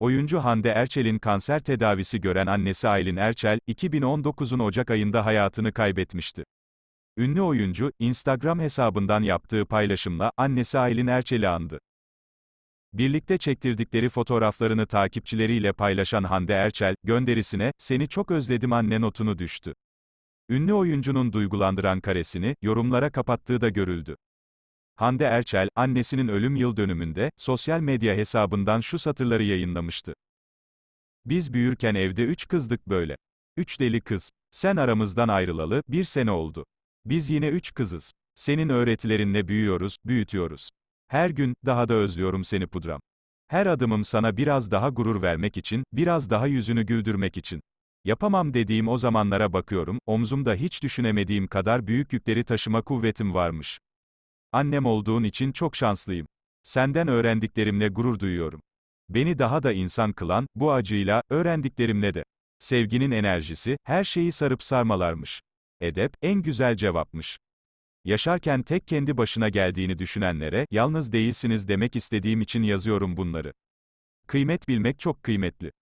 Oyuncu Hande Erçel'in kanser tedavisi gören annesi Aylin Erçel, 2019'un Ocak ayında hayatını kaybetmişti. Ünlü oyuncu, Instagram hesabından yaptığı paylaşımla, annesi Aylin Erçel'i andı. Birlikte çektirdikleri fotoğraflarını takipçileriyle paylaşan Hande Erçel, gönderisine, seni çok özledim anne notunu düştü. Ünlü oyuncunun duygulandıran karesini, yorumlara kapattığı da görüldü. Hande Erçel, annesinin ölüm yıl dönümünde, sosyal medya hesabından şu satırları yayınlamıştı. Biz büyürken evde üç kızdık böyle. Üç deli kız. Sen aramızdan ayrılalı, bir sene oldu. Biz yine üç kızız. Senin öğretilerinle büyüyoruz, büyütüyoruz. Her gün, daha da özlüyorum seni pudram. Her adımım sana biraz daha gurur vermek için, biraz daha yüzünü güldürmek için. Yapamam dediğim o zamanlara bakıyorum, omzumda hiç düşünemediğim kadar büyük yükleri taşıma kuvvetim varmış. Annem olduğun için çok şanslıyım. Senden öğrendiklerimle gurur duyuyorum. Beni daha da insan kılan, bu acıyla, öğrendiklerimle de. Sevginin enerjisi, her şeyi sarıp sarmalarmış. Edep, en güzel cevapmış. Yaşarken tek kendi başına geldiğini düşünenlere, yalnız değilsiniz demek istediğim için yazıyorum bunları. Kıymet bilmek çok kıymetli.